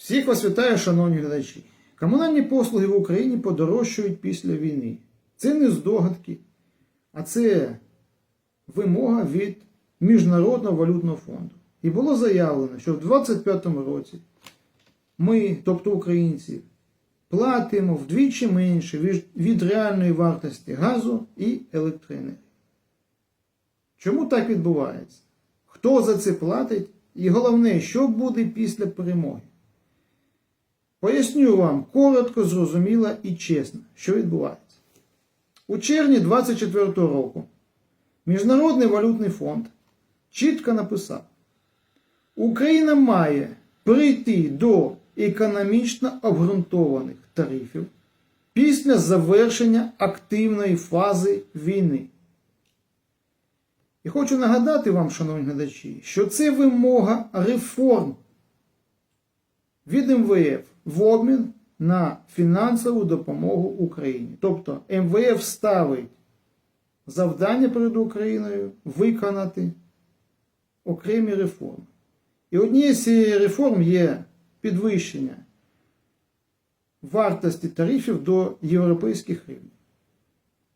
Всіх вас вітаю, шановні глядачі. Комунальні послуги в Україні подорожчають після війни. Це не здогадки, а це вимога від Міжнародного валютного фонду. І було заявлено, що в 2025 році ми, тобто українці, платимо вдвічі менше від реальної вартості газу і електроенергії. Чому так відбувається? Хто за це платить? І головне, що буде після перемоги? Поясню вам коротко, зрозуміло і чесно, що відбувається. У червні 2024 року Міжнародний валютний фонд чітко написав: Україна має прийти до економічно обґрунтованих тарифів після завершення активної фази війни. І хочу нагадати вам, шановні глядачі, що це вимога реформ від МВФ в обмін на фінансову допомогу Україні. Тобто МВФ ставить завдання перед Україною виконати окремі реформи. І однією з цієї реформ є підвищення вартості тарифів до європейських рівнів.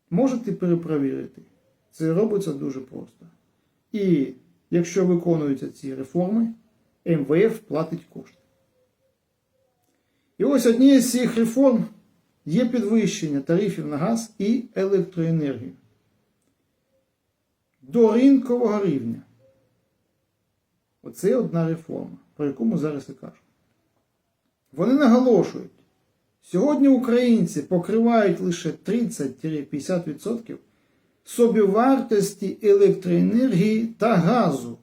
Можете перепровірити. Це робиться дуже просто. І якщо виконуються ці реформи, МВФ платить кошти. І ось однією з цих реформ є підвищення тарифів на газ і електроенергію до ринкового рівня. Оце одна реформа, про яку ми зараз і кажемо. Вони наголошують, сьогодні українці покривають лише 30-50% собівартості електроенергії та газу.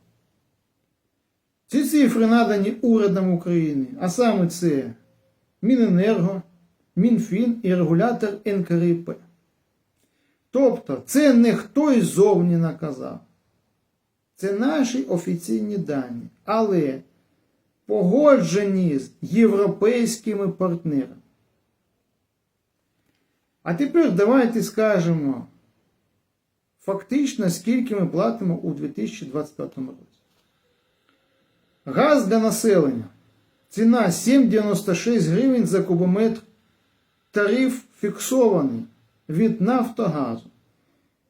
Ці цифри надані урядом України, а саме це Міненерго, Мінфін і регулятор НКРІП. Тобто, це не хтось зовні наказав. Це наші офіційні дані, але погоджені з європейськими партнерами. А тепер давайте скажемо фактично, скільки ми платимо у 2025 році. Газ для населення. Ціна 7,96 гривень за кубометр. Тариф фіксований від Нафтогазу.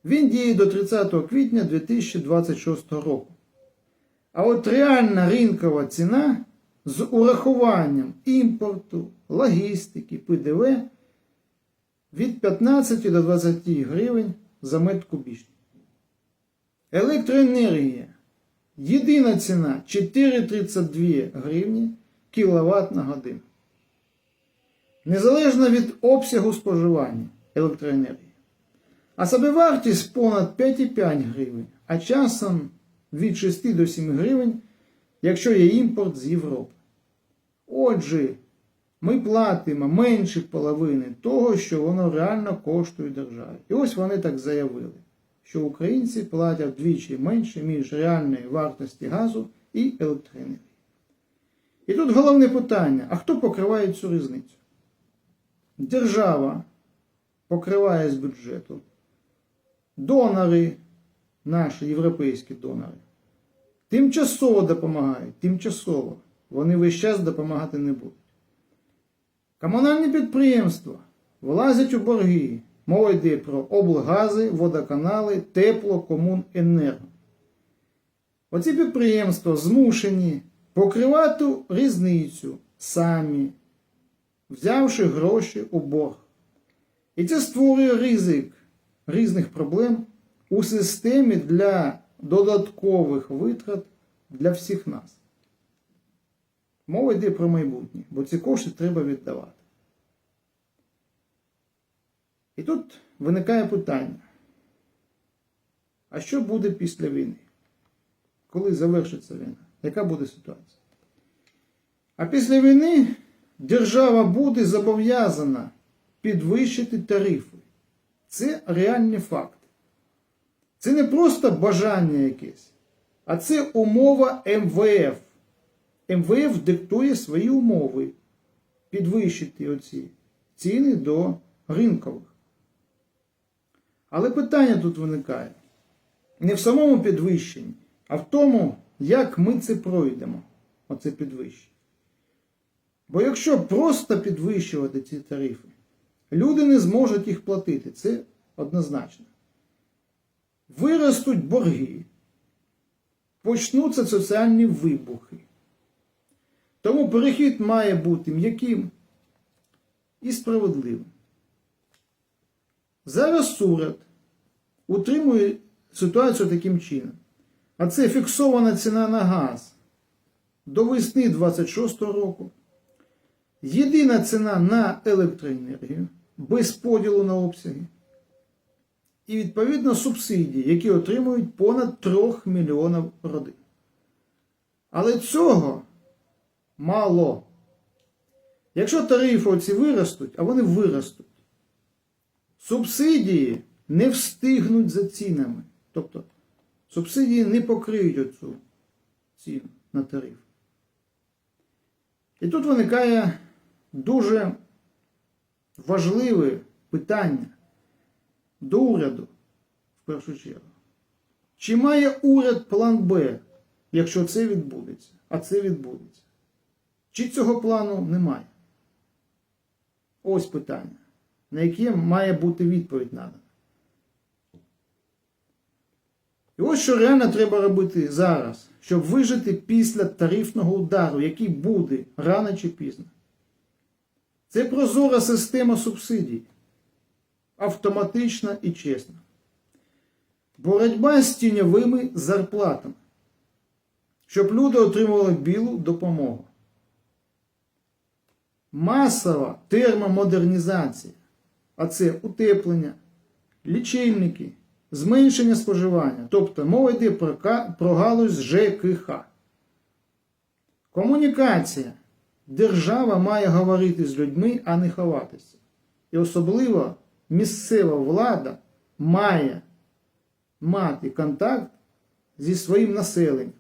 Він діє до 30 квітня 2026 року. А от реальна ринкова ціна з урахуванням імпорту, логістики, ПДВ від 15 до 20 гривень за метр кубічний. Електроенергія. Єдина ціна 4,32 гривні кВт на годину. Незалежно від обсягу споживання електроенергії. А собівартість понад 5,5 гривень, а часом від 6 до 7 гривень, якщо є імпорт з Європи. Отже, ми платимо менше половини того, що воно реально коштує державі. І ось вони так заявили, що українці платять вдвічі менше між реальної вартості газу і електроенергії. І тут головне питання: а хто покриває цю різницю? Держава покриває з бюджету. Донори, наші європейські донори, тимчасово допомагають, тимчасово. Вони весь час допомагати не будуть. Комунальні підприємства влазять у борги. Мова йде про облгази, водоканали, тепло, комуненерго. Оці підприємства змушені покривати різницю самі, взявши гроші у борг. І це створює ризик різних проблем у системі для додаткових витрат для всіх нас. Мова йде про майбутнє, бо ці кошти треба віддавати. І тут виникає питання: а що буде після війни? Коли завершиться війна? Яка буде ситуація? А після війни держава буде зобов'язана підвищити тарифи. Це реальний факт. Це не просто бажання якесь, а це умова МВФ. МВФ диктує свої умови підвищити оці ціни до ринкових. Але питання тут виникає не в самому підвищенні, а в тому, як ми це пройдемо, оце підвищення. Бо якщо просто підвищувати ці тарифи, люди не зможуть їх платити. Це однозначно. Виростуть борги, почнуться соціальні вибухи. Тому перехід має бути м'яким і справедливим. Зараз уряд утримує ситуацію таким чином. А це фіксована ціна на газ до весни 26 року. Єдина ціна на електроенергію без поділу на обсяги. І відповідно субсидії, які отримують понад 3 мільйонів родин. Але цього мало. Якщо тарифи оці виростуть, а вони виростуть, субсидії не встигнуть за цінами. Тобто субсидії не покриють оцю ціну на тариф. І тут виникає дуже важливе питання до уряду, в першу чергу. Чи має уряд план Б, якщо це відбудеться? А це відбудеться? Чи цього плану немає? Ось питання, на яке має бути відповідь надана. І ось що реально треба робити зараз, щоб вижити після тарифного удару, який буде рано чи пізно. Це прозора система субсидій, автоматична і чесна. Боротьба з тіньовими зарплатами, щоб люди отримували білу допомогу. Масова термомодернізація, а це утеплення, лічильники, зменшення споживання. Тобто мова йде про, про галузь ЖКХ. Комунікація. Держава має говорити з людьми, а не ховатися. І особливо місцева влада має мати контакт зі своїм населенням.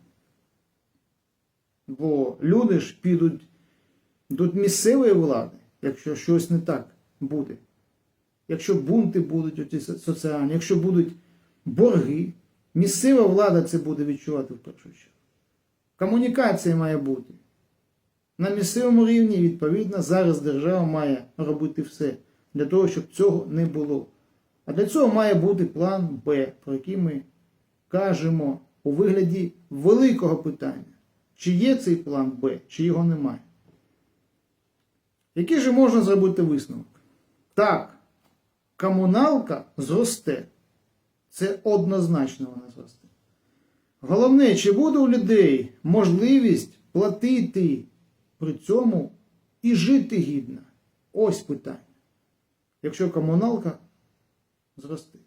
Бо люди ж підуть до місцевої влади, якщо щось не так буде. Якщо бунти будуть оті соціальні, якщо будуть борги, місцева влада це буде відчувати в першу чергу. Комунікація має бути. На місцевому рівні, відповідно, зараз держава має робити все для того, щоб цього не було. А для цього має бути план Б, про який ми кажемо у вигляді великого питання. Чи є цей план Б, чи його немає. Який же можна зробити висновок? Так, комуналка зросте. Це однозначно вона зросте. Головне, чи буде у людей можливість платити при цьому і жити гідно? Ось питання. Якщо комуналка зросте.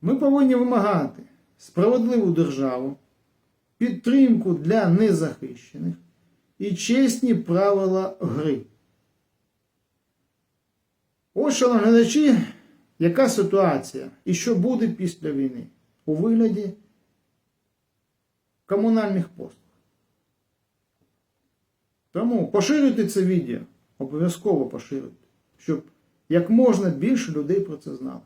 Ми повинні вимагати справедливу державу, підтримку для незахищених і чесні правила гри. Ось, шановні глядачі, яка ситуація і що буде після війни у вигляді комунальних послуг. Тому поширюйте це відео, обов'язково поширюйте, щоб як можна більше людей про це знали.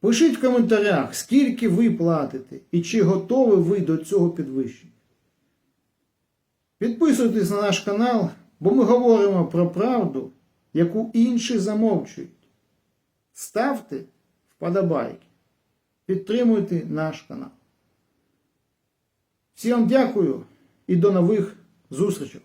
Пишіть в коментарях, скільки ви платите і чи готові ви до цього підвищення. Підписуйтесь на наш канал, бо ми говоримо про правду, яку інші замовчують. Ставте вподобайки. Підтримуйте наш канал. Всім дякую і до нових зустрічей!